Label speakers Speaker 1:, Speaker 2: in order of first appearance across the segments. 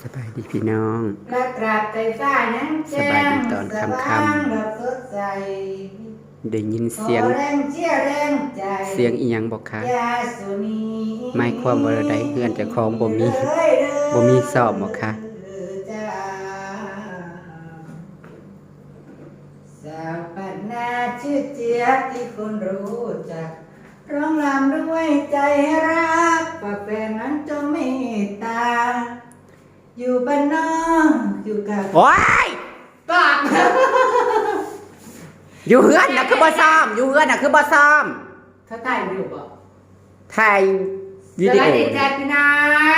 Speaker 1: สบายดีพี่น้อง
Speaker 2: และตราบใจฟ้านั้นแจ้
Speaker 1: สบาย
Speaker 2: ง
Speaker 1: ดีตอนค่ำๆ
Speaker 2: สว่างแบบสดใส
Speaker 1: ได้ยินเสียง
Speaker 2: ขอแรงเชียร์แรงใจ
Speaker 1: เสียงอีหยังบอกคะ
Speaker 2: ยาสุนี
Speaker 1: หมายความว่าใดเฮือนเจ้าของบ่มี
Speaker 2: เด้อเด้อ
Speaker 1: บ่มีสอบบ่คะ
Speaker 2: จ้าสาวปันนาชื่อเจี๊ยบที่คนรู้จักร้องรำด้วยใจรัก
Speaker 1: โอ้ย
Speaker 2: ปาก
Speaker 1: อยู่เฮือนน่ะคือบ่ซ้อมอยู่เฮือนน่ะคือบ่ซ้อม
Speaker 2: เขาถ่ายอยู่บ่
Speaker 1: ถ่ายวิดี
Speaker 2: ส
Speaker 1: โอ
Speaker 2: วัสดีจ้าพี่นา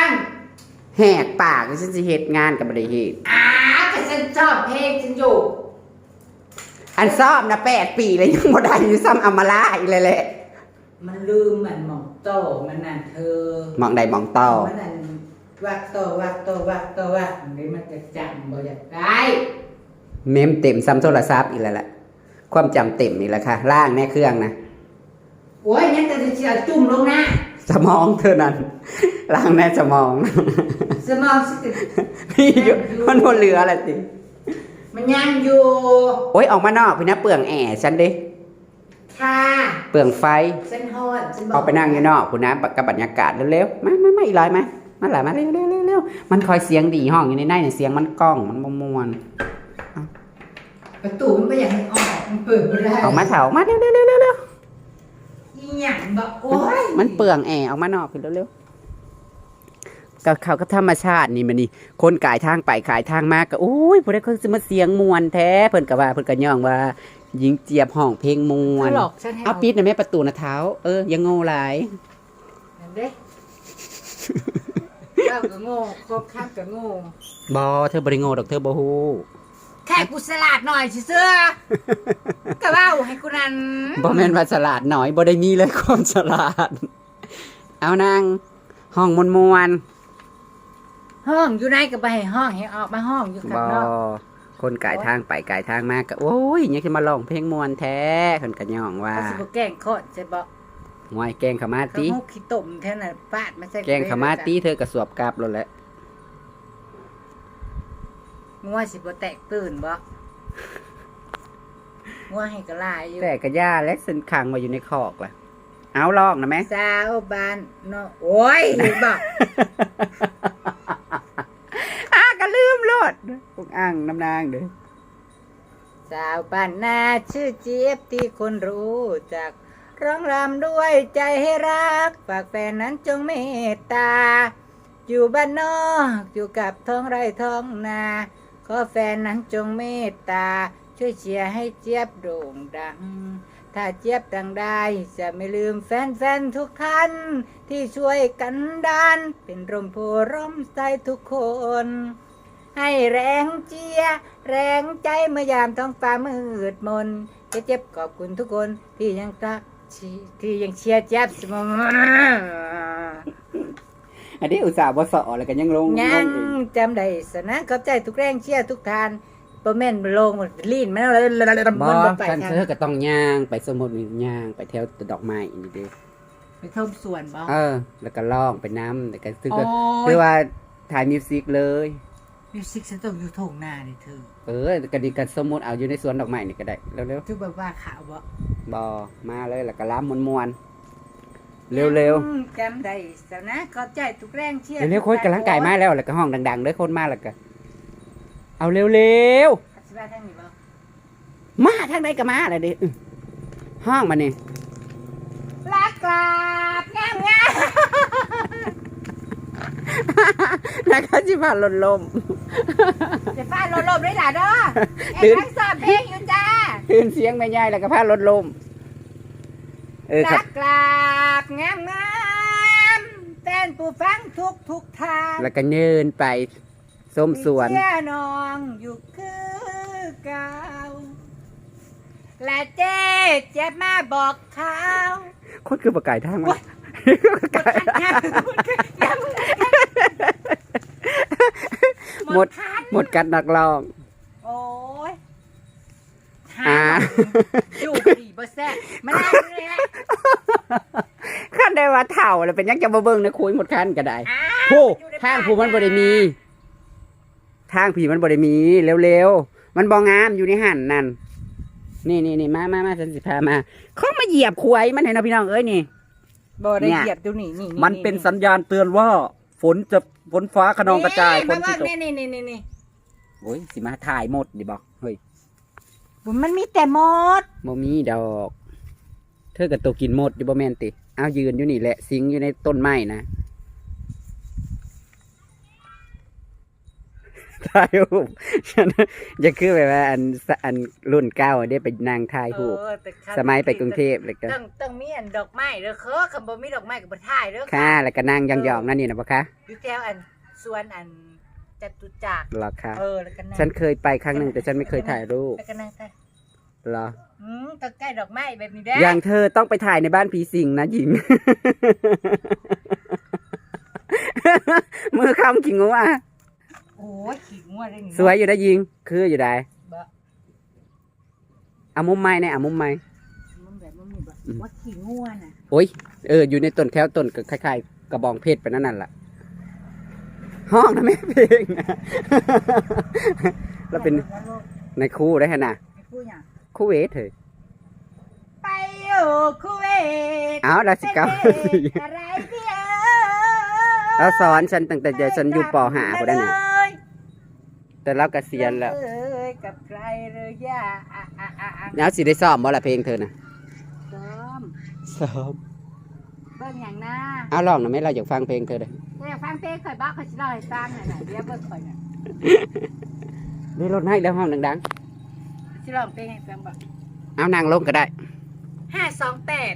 Speaker 2: ง
Speaker 1: แหกปากฉันสิเฮ็ดงานก็บ่ได้เฮ็ด
Speaker 2: อ้าแต่ฉันชอบเพลงฉันอยู่
Speaker 1: อันซ้อมน่ะ8ปีแล้วยังบ่ได้อยู่ซ้ำอำมาลาอีกเลยแหละ
Speaker 2: มันลืมมันหมองโตมันนั่นเธอ
Speaker 1: มองใดมองต่อ
Speaker 2: มันนั่น วักโตวักโตวักโตวักนี่มันจะจำบ่อยากได้
Speaker 1: เมมเต็มซ้ำโทรศัพท์อีกแล้วล่ะ ความจำเต็มนี่แหละค่ะล่างแน่เครื่องนะ
Speaker 2: โอ้ยยังแต่จะเชียร์จุ่มลงนะ
Speaker 1: สมองเท่านั้นล้างแน่สมอง
Speaker 2: สมองสิ
Speaker 1: พี่อยู่มันหมดเหลืออะไรติ
Speaker 2: มันยังอยู่
Speaker 1: โอ้ยออกมานอกพี่นะเปลืองแอร์ฉันดิ
Speaker 2: ค่ะ
Speaker 1: เปลืองไฟ
Speaker 2: ฉันฮอดฉันบอ
Speaker 1: เอาไปนั่งอยู่นอกคุณนะกับบรรยากาศเร็วๆมามามาอีกร้อยไหม มาหลายมาเร็วเร็วเร็วเร็วมันคอยเสียงดีห้องอยู่ในในเนี่ยเสียงมันก้องมันมมวน
Speaker 2: ประตูมันไม่อยากให้ออกมันเปิดไม่ได้
Speaker 1: ออกมาเถามาเร็วเร็วเร็วเร็วเร็ว
Speaker 2: อีหยังบอกโอ้ย
Speaker 1: มันเปลืองแอร์ออกมานอกพี่เร็วๆกับเขากับธรรมชาตินี่มันนี่คนกายทางไปขายทางมากก็โอ้ยพวกนี้เขาจะมาเสียงมวนแท้เพิ่นก็ว่าเพิ่นก็ย่องว่าหญิงเจี๊ยบห้องเพลงมวน
Speaker 2: เขาหลอกฉันให้
Speaker 1: เอาปิดหนะแม่ประตูนะเท้าเอออยังโง่หลาย
Speaker 2: นั่นเด้เจ้าก็โง่ครบคับก็โง่
Speaker 1: บอเธอบริโง่ดอกเธอบ่ฮู้
Speaker 2: แค่กูสลัดหน่อยสิเสื้อก็ว่าให้กูนั่น
Speaker 1: บ่แม่นว่าฉลาดหน่อยบ่ได้มีเลยความฉลาดเอานางห้องมวนมวน
Speaker 2: ห้องอยู่ไหนก็ไปให้ห้องให้ออกมาห้องอยู่
Speaker 1: ๆ
Speaker 2: ข้า
Speaker 1: บ่
Speaker 2: งนอก
Speaker 1: คนกายทางไปกายทางมาก็โอ้ยยังสิมาร้องเพลงมวนแท้เพิ่นก็ย่องว่า
Speaker 2: เขาสิบ่แกล้งโคตรจะบ อก
Speaker 1: หวยแกงขาวมา
Speaker 2: เขา
Speaker 1: ติ
Speaker 2: หุกขี้ตุ่มแท่นั้นปาดมาใส่
Speaker 1: แกงขาวมาติเธอก็สวบกลับแล้วแหละ
Speaker 2: งัวสิบ่แตกตื่นบ่งัวให้กระลายอยู่
Speaker 1: แต่กระย่าและเส้นขังไว้อยู่ในคอกล่ะ เอาลองนะแม่
Speaker 2: สาวบ้านเนาะโอ้ยเห็นบ่
Speaker 1: อ้าก็ลืมโลดพวกอ่างน้ำนางเด้อ
Speaker 2: สาวบ้านนาชื่อเจี๊ยบที่คนรู้จัก ร้องรำด้วยใจให้รัก ฝากแฟนนั้นจงเมตตา อยู่บ้านนอกอยู่กับท้องไร่ท้องนา ขอแฟนนั้นจงเมตตา ช่วยเชียร์ให้เจี๊ยบโด่งดัง ถ้าเจี๊ยบดังได้จะไม่ลืมแฟนๆทุกท่าน ที่ช่วยกันดัน เป็นร่มโพร่มใจทุกคนให้แรงเจียร์แรงใจเมื่อยามท้องฟ้ามืดมนจะเจ็บขอบคุณทุกคนที่ยังตัก ที่ยังเชียร์เจ็บเสมอ
Speaker 1: อันนี้อุตส่าห์บ่สอแล้วก็ยังลงล
Speaker 2: ยัง
Speaker 1: งอีก
Speaker 2: จำได้สนะขอบใจทุกแรงเชียร์ทุกทานโปรแม่นโลงหมดลีนมันเลย
Speaker 1: บอ
Speaker 2: มันไป
Speaker 1: คัน
Speaker 2: ทาง
Speaker 1: เธอก็ต้องย่างไปสมุดนี่ย่างไปแถวดอกไม้นี่เด้
Speaker 2: ไปทมสวนบ่
Speaker 1: เออ แล้วก็ร้องไปน้ำแล้วก็คือ
Speaker 2: โอ้
Speaker 1: ก็
Speaker 2: ย
Speaker 1: คือว่าถ่ายมิวสิกเลย
Speaker 2: มิวสิกฉันต้องอยู่ทงหน้านี่เธอ
Speaker 1: เออก็ดีกันสมมุติเอาอยู่ในสวนดอกไม้นี่ก็ได้เร็ว
Speaker 2: ทุกแบบว่าข่าวบ่
Speaker 1: ๆบอมาเลยแล้วก็ล้ำมวนๆเร็ว
Speaker 2: อืมจำได้สนะขอบใจทุกแรงเชีย
Speaker 1: ๆ
Speaker 2: ร์
Speaker 1: เร็วๆคนกำลังกายมาแล้วแล้วก็ห้องดังๆเด้อคนมาแล้วก็เอาเร็ว
Speaker 2: สิว่าทางนี้บ่
Speaker 1: ๆมาทางไหนก็มาเลยดิอื้อห้องมานี่
Speaker 2: ลากราบงามงาม
Speaker 1: แล้วก็สิพาลนลม
Speaker 2: จะฟาดลมๆด้วยล่ะเด้อ
Speaker 1: ตื่
Speaker 2: เอ็
Speaker 1: น
Speaker 2: งสอบเพลงอยู่จ้า
Speaker 1: คืนเสียงไม่ใหญ่แล้วก็พาลนลม เออค
Speaker 2: ลา
Speaker 1: รับ
Speaker 2: กราบงามงามแฟนผู้ฟังทุกทุกทาง
Speaker 1: แล้วก็เนินไปส้มสวน
Speaker 2: เชื่อน้องอยู่คือเก่าและเจ๊เจ็บมาบอกเขา
Speaker 1: คนคือประกายทางมา หมด
Speaker 2: ทัน
Speaker 1: หมดกัดนักร้อง
Speaker 2: โอ้ย
Speaker 1: อ่า
Speaker 2: อยู่ดีบ่แซ่บมาล่าเลยนะ
Speaker 1: ขท่านได้ว่าเถ่าแล้วเป็นยังจะมาเบิ่งนะคุยหมดคันก็ได้
Speaker 2: อ้า
Speaker 1: ผู้
Speaker 2: อยู่ใน
Speaker 1: ทางผู้มันบ่ได้มี ทางผีมันบ่ได้มีเร็วๆมันบ่งามอยู่ในหันนั่นนี่นี่นี่มามามาฉันสิพามาเขามาเหยียบควายมันให้นะพี่น้องเอ้ยนี่
Speaker 2: บ่ได้
Speaker 1: เนี่ย
Speaker 2: เหยียบอยู่นี่นี่
Speaker 3: มันเป็นสัญญาณเตือนว่า ฝนจะฝนฟ้าขนองกระจายฝน
Speaker 2: นี่
Speaker 3: ที่ตก
Speaker 2: นี่นี่นี่นี่นี่
Speaker 1: โอ้ยสิมาถ่ายหมดดิบอกเฮ้ย
Speaker 2: มันมีแต่มด
Speaker 1: บ่มีดอก เธอกับตัวกินหมดอยู่บ่แม่นติ เอายืนอยู่นี่แหละ สิงอยู่ในต้นไม้นะ ถ่ายรูปฉันจะคือแบบว่าอันอันรุ่นเก้าได้ไปนางถ่ายรูป
Speaker 2: เออแต่ครั้ง
Speaker 1: สมัยไปกรุงเทพเลยก็
Speaker 2: ต้องต้องมีอันดอกไม้เด้อเคอคำบ่มีดอกไม้ก็บ่ถ่ายเด้อ
Speaker 1: ค่ะแล้วก็นางยองๆนั่นนี่นะปะคะ
Speaker 2: อยู่แถวอันสวนอันจตุจักร
Speaker 1: เหรอคะ
Speaker 2: เออแล้วก็นั่ง
Speaker 1: ฉันเคยไปครั้งหนึ่งแต่ฉันไม่เคยถ่ายรูป
Speaker 2: แล้วก็นั่งถ่าย
Speaker 1: เหรอ
Speaker 2: อืมต้องใกล้ดอกไม้แบบนี้ได้
Speaker 1: อย่างเธอต้องไปถ่ายในบ้านผีสิงนะหญิง มือคำขิงงัว
Speaker 2: โอ้ยขี้งัวได้นี่
Speaker 1: สวยอยู่ได้ยิง คืออยู่ได้
Speaker 2: บ่
Speaker 1: เอามุมไม้เนี่ยเอามุมไม้
Speaker 2: มันแบบมันมีบ่
Speaker 1: อืม
Speaker 2: ว่าขี้งัวน่ะ
Speaker 1: โอ้ยเอออยู่ในต้นแถวต้นก็คล้ายๆกระบองเพชรไปนั่นนั่นแหละห้องนะแม่เพลงนะแล้วเป็นในคู่ได้ขนาด
Speaker 2: ไอ้ผู้หยัง
Speaker 1: คู่เวทเถอะ
Speaker 2: ไปอยู่คูเวต
Speaker 1: เอาดาสิเก้า
Speaker 2: เป็นอะไรเดียว
Speaker 1: แล้วสอนฉันตั้งแต่เดี๋ยวฉันอยู่ปห้าคนได้น่ะ แต่เราเกษียณแล้ว
Speaker 2: เอ้ยกับใครเลยย่าอะอะอะอะ
Speaker 1: แล้วสิได้ซ้อมบ่ละเพลงเธอน่ะ
Speaker 2: ซ้อม
Speaker 1: ซ้อม
Speaker 2: เบิ่งอย่างหน้า
Speaker 1: เอาลองหน่อยไหมเราอยากฟังเพลงเธอเลย
Speaker 2: แต่อยากฟังเพลงข่อยบ้าข่อยสิเล่าให้ฟังหน่อยน่ะเดี๋ยวเบิ่งข่อยน่ะ
Speaker 1: ได้รถให้แล้วห้องดัง
Speaker 2: สิร้องเพลงให้ฟังบ่
Speaker 1: ๆเอานางลงก็ได้
Speaker 2: ห้าสองแปด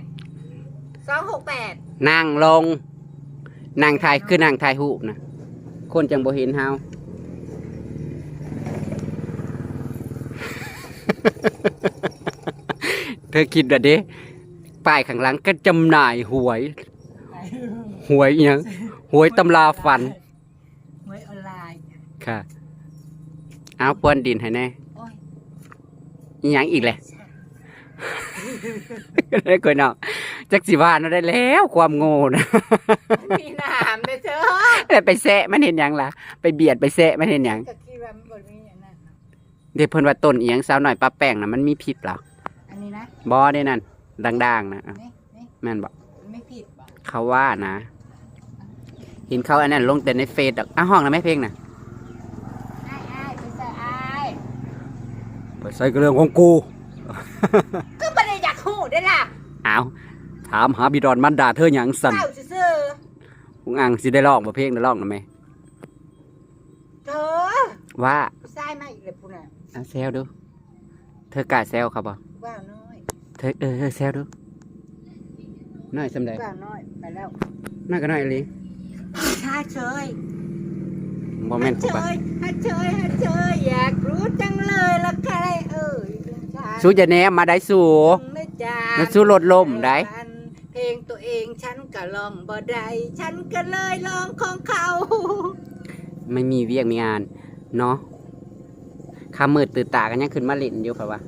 Speaker 2: สองหกแปด
Speaker 1: นางลงนางถ่ายคือนางถ่ายหูปนะคนจังบ่เห็นเฮา เธอคิดว่าเด้ป้ายข้างหลังก็จำหน่ายหวย หวยอิหยังหวยตำราฝัน
Speaker 2: หวยออนไลน์
Speaker 1: ค่ะ เอาปวนดินให้แน่
Speaker 2: โอ้ย
Speaker 1: อีหยังอีกแหละได้กวยนอกจักสิว่าเนาะได้แล้วความโง่นะ
Speaker 2: มีน้ำเด้อเธอ
Speaker 1: แล้วไปแซะมันเห็นหยังล่ะ ไปเบียดไปแซะมันเห็นหยัง
Speaker 2: ก็คิดว่ามันบ่มีอันนั้นเนาะ
Speaker 1: เดี๋ยวเพิ่นว่าต้นอีหยังสาวหน่อยปลาแป้งน่ะมันมีพิษเหรอ
Speaker 2: อันนี้นะ
Speaker 1: บ่ได้นั่นดังๆนะอะ
Speaker 2: นี่นี่
Speaker 1: แม่นบ่
Speaker 2: มันไม่ผิดบ่
Speaker 1: เขาว่านะเห็นเขาอันนั้นลงแต่ในเฟซดอกอะห้องนะแม่เพลงน่ะ
Speaker 2: อ้ายอ้ายไปใส่อ้าย
Speaker 3: ไปใส่กระเรื่องของกู
Speaker 2: ก็บ่ได้อยากฮู้ได้อล่ะ
Speaker 1: อ้าว
Speaker 3: ถามหาบิดอนมันด่าเธอหยังสั่น
Speaker 2: เศร้าซื่อ
Speaker 1: อุงอังสิได้ร้องบ่เพลงได้ร้องนะแม่
Speaker 2: ๆเธอ
Speaker 1: ว่า
Speaker 2: ผู้ชายมาอีกแล้วพุ่นน่ะ
Speaker 1: เอาแซวดู เธอกล้าแซวเขาบ่
Speaker 2: ว่าวน้อย
Speaker 1: เธอเออเออแซวดูน้อยสำใด
Speaker 2: ว่าวน้อยไปแล้ว
Speaker 1: น้อยก็น้อยอีหลี
Speaker 2: ชาเฉย
Speaker 1: บ่แม่น
Speaker 2: เฉ
Speaker 1: ผู้บ่
Speaker 2: ยฮาเฉยฮาเฉยอยากรู้จังเลยละใครเอ่ยชา
Speaker 1: สู้จะแหนมมาได้สู้
Speaker 2: ไม่จา
Speaker 1: แล้วสู้รถล่มได้
Speaker 2: เพลงตัวเองฉันก็ลองบ่ได้ฉันก็เลยลองของเขา
Speaker 1: ไม่มีเวียกมีงาน เนาะคำมืดตื่นตากันยังขึ้นมาเล่นอยู่ค่ะว่า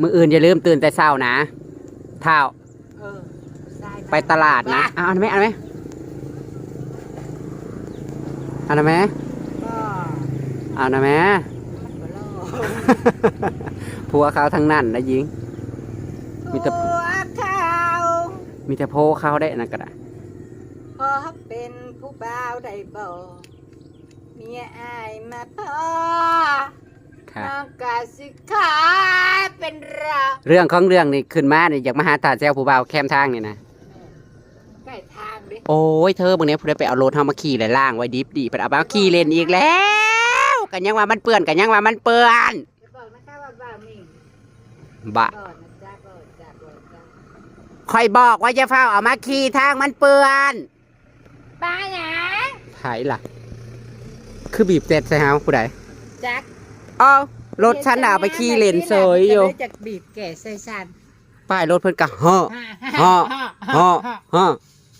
Speaker 1: มืออื่นอย่าลืมตื่นแต่เช้านะเท้า
Speaker 2: เออชาย
Speaker 1: ไปตลาดนะเอาอันไหมเอันไหมเอันไหม
Speaker 2: ก็
Speaker 1: เอานะแม่
Speaker 2: มันบ่รอ
Speaker 1: ผัวเขาทั้งนั้นนะยิง มีแต่
Speaker 2: ผัวเขา
Speaker 1: มีแต่โพเขาได้นะกระดา
Speaker 2: พอเป็นผู้บ่าวได้บ่ เมียอายมาพอ
Speaker 1: ค่ะ
Speaker 2: น้องกาสิขายเป็นเรา
Speaker 1: เรื่องของเรื่องนี่ขึ้นมาเนี่ยอยากมาหาตาแซวผู้บ่าวแคมทางนี่นะ
Speaker 2: ใกล้ทางดิ
Speaker 1: โอ้ยเธอบางเนี้ยผู้ใดไปเอารถเฮามาขี่เลยล่างไว้ดิบดีไปเอามาขี่เล่นอีกแล้วกันยังว่ามันเปื้อนกันยังว่ามันเปื้อน
Speaker 2: จะบอกนะคะว่าบ่าวนี่
Speaker 1: บะ
Speaker 2: บ่นะจ๊ะบ่จ้ะบ่จ้ะ
Speaker 1: คอยบอกว่าจะเฝ้าเอามาขี่ทางมันเปื้อน
Speaker 2: ป้าหยัง
Speaker 1: ไผล่ะ คือบีบเต็ดใส่เฮาผู้ใด
Speaker 2: จัก
Speaker 1: อ้าวรถฉันน่ะเอาไปขี่เล่นเสยอยู่
Speaker 2: จะบีบแก่ใส่ฉัน
Speaker 1: ป้ายรถเพิ่นก็เฮ้อฮ่าฮ่อฮ่อ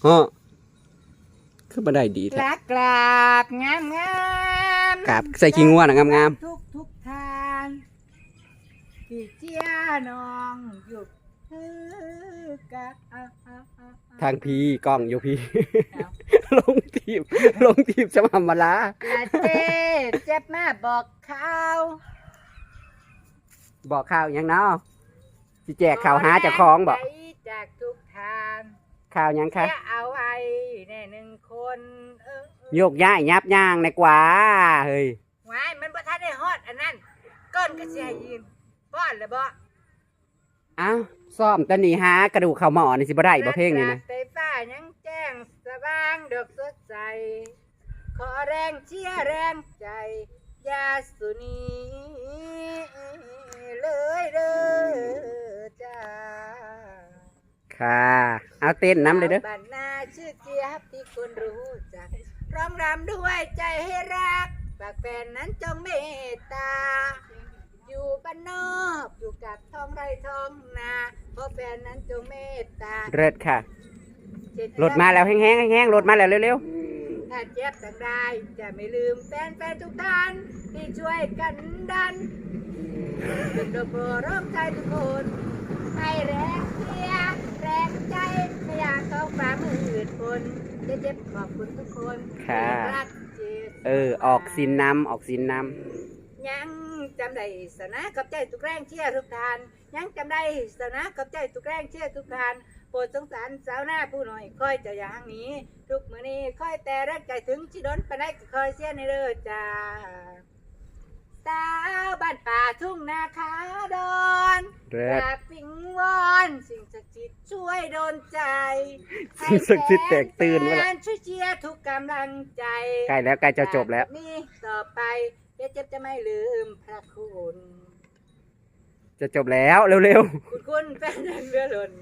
Speaker 1: ฮ่อคือบันไดดีแท้
Speaker 2: รักกราบงามงาม
Speaker 1: กราบใส่ขี้งัวน่ะงาม
Speaker 2: ทุกทุกทางที่เจียน้องหยุดคือกะอะอะอะอะ
Speaker 1: ทางพีกล้องอยู่พี
Speaker 2: เอา
Speaker 1: ลงทีมลงทีมจะมามาลา
Speaker 2: ลาเต้เจ็บมาบอกข่าว
Speaker 1: บอกข่าวหยังเนาะสิแจกข่าวหาเจ้าของบอก
Speaker 2: ขแรงใจจากทุกทาง
Speaker 1: ข่าวหยังคะ
Speaker 2: จะเอาไว้แน่หนึ่งคนเออ
Speaker 1: โยกย้ายยับย่างในกว่าเฮ้ย
Speaker 2: ไว้มันบ่ทันได้ฮอดอันนั้นก้นก็สิให้ยืนป้อนเลยบ่
Speaker 1: เอ้า ซ่อมตะหนีหากระดูกเข่าหมอนี่สิบ่ได้บ่เพลงนี่นะ
Speaker 2: ไฟฟ้ายังแจ้งสว่างดอกสดใส ขอแรงเชียร์แรงใจยาสุนีเลยเด้อจ้า
Speaker 1: ค่ะ เอาเต้นน้ำเลยเด้อ
Speaker 2: บ้านนาชื่อเจี๊ยบที่คนรู้จัก ร้องรำด้วยใจให้รักฝากแฟนนั้นจงเมตตา อยู่บ้านนอกอยู่กับท้องไร่ท้องนาเพราะแฟนนั้นจงเมตตา
Speaker 1: เริดค่ะรถมาแล้วแห้งๆแห้งๆรถมาแล้วเร็ว
Speaker 2: ถ้าเจ็บต่างได้จะไม่ลืมแฟนแฟนๆทุกท่านที่ช่วยกันดันเป็นโดโบร้องใจทุกคนให้แรงเชียร์แรงใจไม่อยากต้องฝ่ามืออื่นคนจะเจ็บขอบคุณทุกคน
Speaker 1: ๆค่ะ
Speaker 2: ที่รักเจส
Speaker 1: เออ ออกสินน้ำออกสินน้
Speaker 2: ยัง จำได้สนะกับใจทุกแรงเชียร์ทุกทาน ยังจำได้สนะกับใจทุกแรงเชียร์ทุกทานโปรดสงสารสาวหน้าผู้หน่อยคอยจะอย่างนี้ ทุกมื้อนี้คอยแต่รักใจถึงชิดนไปไหนก็คอยเสียในเด้อจ้าสาวบ้านป่าทุ่งนาคาดอนำ
Speaker 1: เริด
Speaker 2: กราบวิงวอนสิ่งศักดิ์สิทธิ์ช่วยโดนใจ
Speaker 1: สิ่งศักดิ์สิทธิ์แตกตื่นวะล่ะ
Speaker 2: ให้แฟช่วยเชียร์ทุกกำลังใจ
Speaker 1: ใกล้แล้วใกล้จะจบแล้ว
Speaker 2: จากนี้ต่อไป เดี๋ยวเจ็บจะไม่ลืมพระคุณ
Speaker 1: จะจบแล้วเร็ว
Speaker 2: คุณคุณแฟนเรือหล่น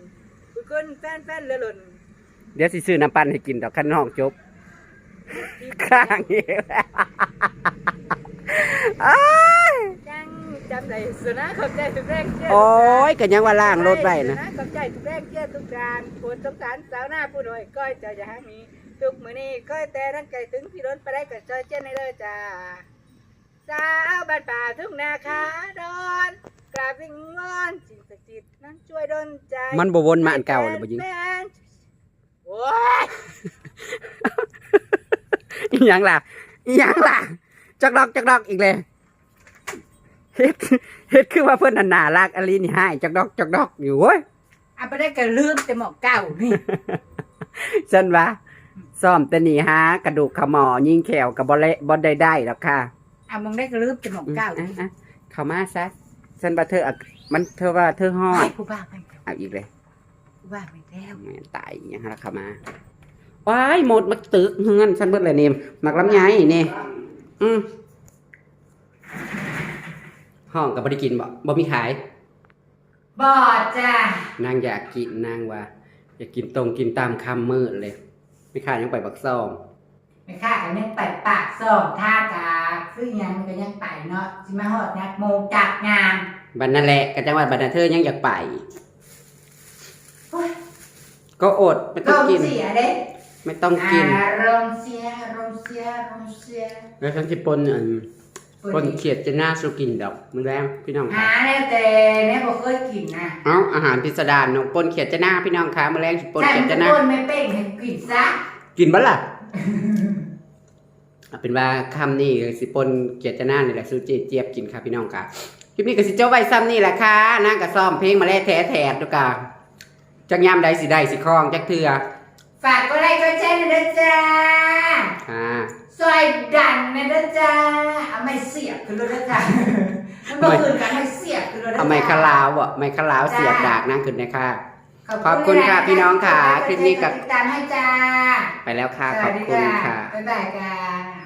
Speaker 2: คุณคุณแฟนแฟนเรือหล่น
Speaker 1: ๆ เดี๋ยวสิซื้อน้ำปั่นให้กินดอกคันน้องจบ ข้างเองอ้าย
Speaker 2: ยังจำได้สุนัขขอบใจทุกแรงเชียร์
Speaker 1: โอ้ยก็ยังว่าล่างรถไว้นะ
Speaker 2: สุขขอบใจทุกแรงเชียร์ทุกการโปรดสงสารสาวหน้าผู้หน่อยก้อยเจะอย่างนี้ทุกมื้อนี้ก้อยแต่รังใจถึงพี่รถไปได้กับจอยเจ้าในเลยจ้า สาวบ้านป่าทุ่งนาคาดอนกราบวิงวอนสิ่งศักดิ์สิทธิ์นั้นช่วยดลใจ
Speaker 1: มันบวนมาอันเก่าเลยบ่ยิง
Speaker 2: แฟนๆโอ้ย
Speaker 1: อีหยังล่ะอีหยังล่ะจักดอกจักดอกอีกเลยเฮ็ดเฮ็ดคือว่าเพิ่นอันน่ารักอลีนี่ให้จักดอกจักดอกอยู่เว้ย
Speaker 2: เอาไปได้ก็ลืมแต่หมอกเก่านี่
Speaker 1: ฉันว่าซ่อมแต่นี่หากระดูกขมอยิงแขวกับบ่เละบ่ได้ได้หรอกค่ะ
Speaker 2: เอามองได้ก็ลืมแต่หมอกเก่า
Speaker 1: อะอะเข้ามาซะฉันว่าเธออะมันเธอว่าเธอฮอ
Speaker 2: ไอ้
Speaker 1: ด
Speaker 2: ผู้บ้าไป
Speaker 1: เอาอีกเลย
Speaker 2: ผู้บ้าไปแล้ว
Speaker 1: แม่ตายอยังหาเข้ามาว้ายหมดมักตึกเฮือนฉันเบิดเลยนี่มักลำไยนี่อืมห้องก็บ่ได้กินบ่บ่มีขาย
Speaker 2: บอดจ้านา
Speaker 1: งอยากกินนางว่า อยากกินตรงกินตามคำมืดเลย ไม่ขายยังไปบักซ่อง
Speaker 2: ไม่ค่ากันยังไปปากส่องท่ากา คือยังมันก็ยังไปเนาะสิมาหอดนักโมงจัดงาน
Speaker 1: บันนั่นแหละก็จังหวัดบันนาเธอยังอยากไป
Speaker 2: โอ้ย
Speaker 1: ก็อดไม่
Speaker 2: ล
Speaker 1: ต้อง
Speaker 2: ม
Speaker 1: กิน
Speaker 2: เสียเด้
Speaker 1: ไม่ต้องกิน
Speaker 2: อารมณ์เสียอารมณ์เสียอารมณ์เสีย
Speaker 1: แล้วฉันจะปนอันปนเขียดจะน่าสุกินดอกมือแรงพี่น้อง
Speaker 2: หา
Speaker 1: ค่ะ
Speaker 2: แน่แต่แน่บ่เคยกินนะ
Speaker 1: เอ้าอาหารพิสดารน้องปนเขียดจะหน้าพี่น้องค่ะมือแรงสิปน
Speaker 2: ใช่
Speaker 1: เขียด
Speaker 2: มัน
Speaker 1: จะ
Speaker 2: จะ
Speaker 1: หน้า
Speaker 2: โดนไม่เป้งให้กินซะ
Speaker 1: กินบ้าล่ะ เอาเป็นว่าคำนี้สิปนเขียดจะหน้านี่แหละซูเจเจี๊ยบกินค่ะพี่น้องค่ะคลิปนี้ก็สิเจ้าไว้ซ้ำนี่แหละค่ะนางก็ซ้อมเพลงมาแล้วแท้แท้ๆดูกาจักยามใดสิได้สิคล้องจักเถื่อ
Speaker 2: ฝากกดไลค์กดแชร์หนะจ๊ะ
Speaker 1: ค่ะ
Speaker 2: ซอยดันนะเด้อจ้าเอาไม่เสียบคือรถนะจ๊ะมันบอกคืนกันไม่เสียบคือรถนะจ๊ะ
Speaker 1: เอาไม้คลาวอะไม้คลาวเสียบดากนั่งขึ้นนะค่ะ
Speaker 2: ขอบ
Speaker 1: ขอบคุณค่ะ
Speaker 2: น
Speaker 1: พี่น้องค่ะคลิปนี้กับ
Speaker 2: ติดตามให้จ้า
Speaker 1: ไปแล้วค่ะ
Speaker 2: ส
Speaker 1: ข
Speaker 2: วั
Speaker 1: อ
Speaker 2: ส
Speaker 1: บ
Speaker 2: ดี
Speaker 1: คุณค่ะ
Speaker 2: บ๊ายบายค่ะ